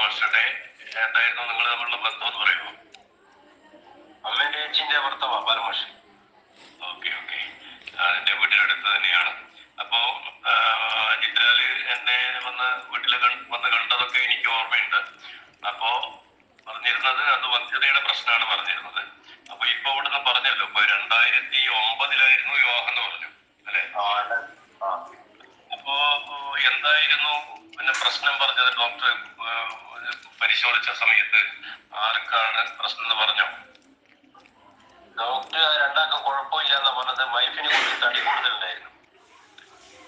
മാഷയുടെ എന്തായിരുന്നു നിങ്ങൾ തമ്മിലുള്ള ബന്ധം എന്ന് പറയുമോ? അമ്മേന്റെ ചേച്ചിന്റെ ഭർത്താവാ ബാലമാഷ് ഓക്കെ ഓക്കെ. അതിന്റെ വീട്ടിനടുത്ത് തന്നെയാണ്. അപ്പോ ചിത്രാൽ എന്നെ വന്ന് വീട്ടിൽ വന്ന് കണ്ടതൊക്കെ എനിക്ക് ഓർമ്മയുണ്ട്. അപ്പോ പറഞ്ഞിരുന്നത് അത് വന്ധ്യതയുടെ പ്രശ്നമാണ് പറഞ്ഞിരുന്നത്. അപ്പൊ ഇപ്പൊ ഇവിടുന്ന് പറഞ്ഞല്ലോ ഇപ്പൊ രണ്ടായിരത്തി ഒമ്പതിലായിരുന്നു വിവാഹം എന്ന് പറഞ്ഞു അല്ലെ? അപ്പോ എന്തായിരുന്നു? പിന്നെ പ്രശ്നം പറഞ്ഞത് ഡോക്ടർ പരിശോധിച്ച സമയത്ത് ആർക്കാണ് പ്രശ്നം എന്ന് പറഞ്ഞു? ഡോക്ടർ രണ്ടാൾക്കും കുഴപ്പമില്ല എന്നാ പറഞ്ഞത്. വൈഫിന് കുറച്ച് തടി കൂടുതലുണ്ടായിരുന്നു.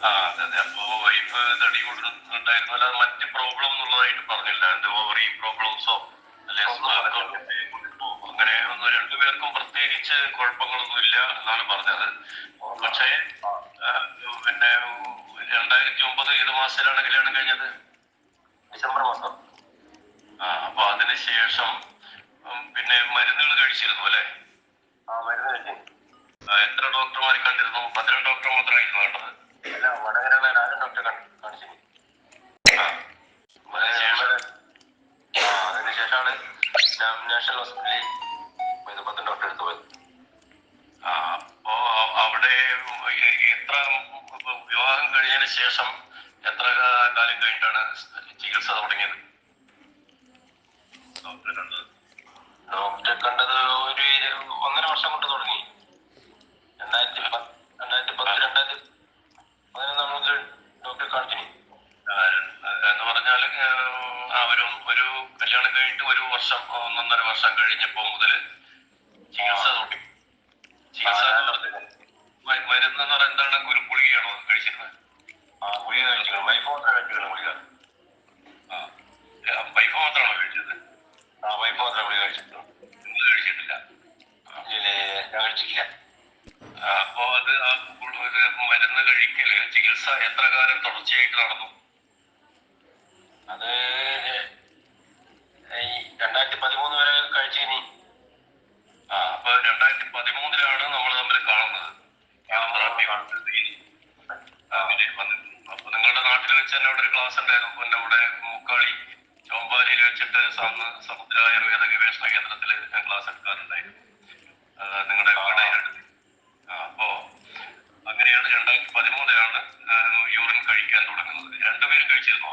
ആ അതെ അതെ. അപ്പോ വൈഫ് തടി കൂടുതലുണ്ടായിരുന്നു. അല്ലാതെ മറ്റ് പ്രോബ്ലം എന്നുള്ളതായിട്ട് പറഞ്ഞില്ല. എന്ത് ഓവറി പ്രോബ്ലംസോ അല്ലെ അങ്ങനെ ഒന്നും രണ്ടുപേർക്കും പ്രത്യേകിച്ച് കുഴപ്പങ്ങളൊന്നും ഇല്ല എന്നാണ് പറഞ്ഞത്. പക്ഷേ പിന്നെ രണ്ടായിരത്തി ഒമ്പത് ഏത് മാസത്തിലാണ് കല്യാണം കഴിഞ്ഞത്? ഡിസംബർ മാസം. അപ്പൊ അതിന് ശേഷം പിന്നെ മരുന്നുകൾ കഴിച്ചിരുന്നു അല്ലേ? ആ മരുന്ന് കഴിച്ചു. ആ, എത്ര ഡോക്ടർമാരെ കണ്ടിരുന്നു? പന്ത്രണ്ട് ഡോക്ടർ മാത്രമായിരുന്നു അല്ല ഡോക്ടറെ കാണിച്ചു. അതിനുശേഷം അതിനുശേഷമാണ് നാഷണൽ ഹോസ്പിറ്റലിൽ പോയത്. ഡോക്ടറെ പോയത്. അപ്പോ അവിടെ എത്ര വിവാഹം കഴിഞ്ഞതിന് ശേഷം എത്ര കാലം കഴിഞ്ഞിട്ടാണ് ചികിത്സ തുടങ്ങിയത്? കണ്ടത് ഡോക്ടറെ ഒരു ഒന്നര വർഷം കൊണ്ട് തുടങ്ങി. രണ്ടായിരത്തി രണ്ടായിരത്തി പത്ത് രണ്ടായിരത്തി പതിനൊന്ന് നമുക്ക് ഡോക്ടറെ കാണിച്ചു ആ, എന്ന് പറഞ്ഞാൽ ആ ഒരു കല്യാണം കഴിഞ്ഞിട്ട് ഒരു വർഷം ഒന്നൊന്നര വർഷം കഴിഞ്ഞപ്പോ മുതൽ ചികിത്സ തുടങ്ങി. ചികിത്സ മരുന്ന് എന്ന് പറയുന്നത് എന്താണ്? ഒരു ഗുളികയാണോ കഴിച്ചിരുന്നത്? ആ ഗുളിക കഴിച്ചിരുന്നു. വൈഫ് ഗുളിക ആ വൈഫ് മാത്രമാണോ കഴിച്ചത് ആ വൈഫ് മാത്രമേ ഗുളിക കഴിച്ചിട്ടുള്ളൂ നിങ്ങൾ കഴിച്ചിട്ടില്ല ഇല്ല, ഞാൻ കഴിച്ചിട്ടില്ല ആ, അപ്പോ അത് ആ ഗു- ഇത് മരുന്ന് കഴിക്കൽ ചികിത്സ എത്ര കാലം തുടർച്ചയായിട്ട് നടന്നു? അത് ഈ രണ്ടായിരത്തി പതിമൂന്ന് വരെ കഴിച്ചിനി. ആ അപ്പൊ രണ്ടായിരത്തി പതിമൂന്നിലാണ് നമ്മൾ തമ്മിൽ കാണുന്നത് തെറാപ്പി അങ്ങനെ വന്നിരുന്നു അപ്പൊ നിങ്ങളുടെ നാട്ടിൽ വെച്ച് തന്നെ അവിടെ ഒരു ക്ലാസ് ഉണ്ടായിരുന്നു പിന്നെ അവിടെ മൂക്കാളി ചോമ്പാലിയിൽ വെച്ചിട്ട് സമുദ്ര സമുദ്ര ആയുർവേദ ഗവേഷണ കേന്ദ്രത്തിൽ ക്ലാസ് എടുക്കാറുണ്ടായിരുന്നു ആ, നിങ്ങളുടെ വീട് അടുത്ത് ആ, അപ്പോ അങ്ങനെയാണ് രണ്ടായിരത്തി പതിമൂന്നിലാണ് യൂറിൻ കഴിക്കാൻ തുടങ്ങുന്നത് രണ്ടുപേരും കഴിച്ചിരുന്നോ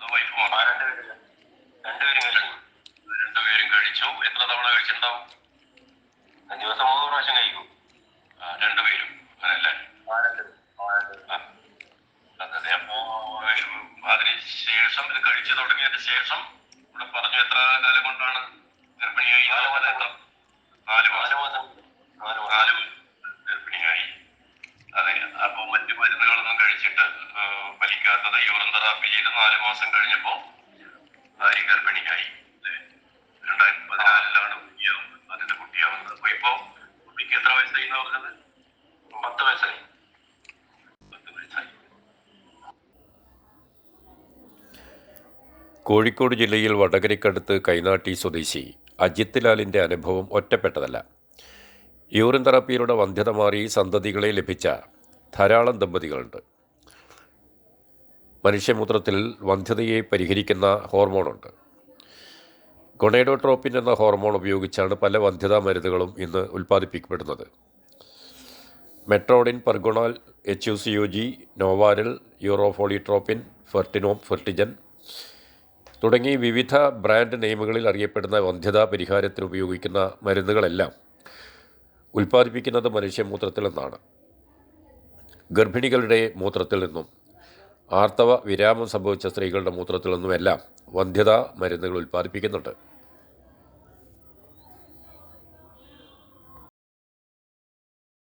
അത് വൈഫ് ആ മാത്രം രണ്ടുപേരും രണ്ടുപേരും കഴിച്ചു രണ്ടുപേരും കഴിച്ചു എത്ര തവണ കഴിച്ചിട്ടുണ്ടാവും ദിവസം മൂന്ന് പ്രാവശ്യം കഴിക്കും. രണ്ടുപേരും. അതെ അപ്പോ അതിന് ശേഷം ഇത് കഴിച്ചു തുടങ്ങിയതിന് ശേഷം ഇവിടെ പറഞ്ഞു എത്ര കാലം കൊണ്ടാണ് ഗർഭിണിയായി? നാല് മാസം. നാല് ഗർഭിണിയായി. അതെ അപ്പൊ മറ്റു മരുന്നുകളൊന്നും കഴിച്ചിട്ട് ഫലിക്കാത്തത് യൂറിൻ തെറാപ്പി ചെയ്ത് നാല് മാസം കഴിഞ്ഞപ്പോ ഗർഭിണിയായി? രണ്ടായിരത്തി പതിനാലിലാണ് കുട്ടിയാവുന്നത് അതിന്റെ കുട്ടിയാവുന്നത്. അപ്പൊ ഇപ്പൊ കുട്ടിക്ക് എത്ര വയസ്സായി എന്ന് പറഞ്ഞത് പത്ത് വയസ്സായി. പത്ത് വയസ്സായി. കോഴിക്കോട് ജില്ലയിൽ വടകരയ്ക്കടുത്ത് കൈനാട്ടി സ്വദേശി അജിത് ലാലിന്റെ അനുഭവം ഒറ്റപ്പെട്ടതല്ല. യൂറിൻ തെറാപ്പിയിലൂടെ വന്ധ്യത മാറി സന്തതികളെ ലഭിച്ച ധാരാളം ദമ്പതികളുണ്ട്. മനുഷ്യമൂത്രത്തിൽ വന്ധ്യതയെ പരിഹരിക്കുന്ന ഹോർമോണുണ്ട്. ഗൊണേഡോട്രോപ്പിൻ എന്ന ഹോർമോൺ ഉപയോഗിച്ചാണ് പല വന്ധ്യതാ മരുന്നുകളും ഇന്ന് ഉൽപ്പാദിപ്പിക്കപ്പെടുന്നത്. Metrodin Pergonal H U C U G Novarel Urofollitropin Fertinorm ഫെർട്ടിജൻ തുടങ്ങി വിവിധ ബ്രാൻഡ് നെയിമുകളിൽ അറിയപ്പെടുന്ന വന്ധ്യതാ പരിഹാരത്തിന് ഉപയോഗിക്കുന്ന മരുന്നുകളെല്ലാം ഉൽപ്പാദിപ്പിക്കുന്നത് മനുഷ്യമൂത്രത്തിൽ നിന്നാണ് ഗർഭിണികളുടെ മൂത്രത്തിൽ നിന്നും ആർത്തവ വിരാമം സംഭവിച്ച സ്ത്രീകളുടെ മൂത്രത്തിൽ നിന്നുമെല്ലാം വന്ധ്യതാ മരുന്നുകൾ ഉൽപ്പാദിപ്പിക്കുന്നുണ്ട്.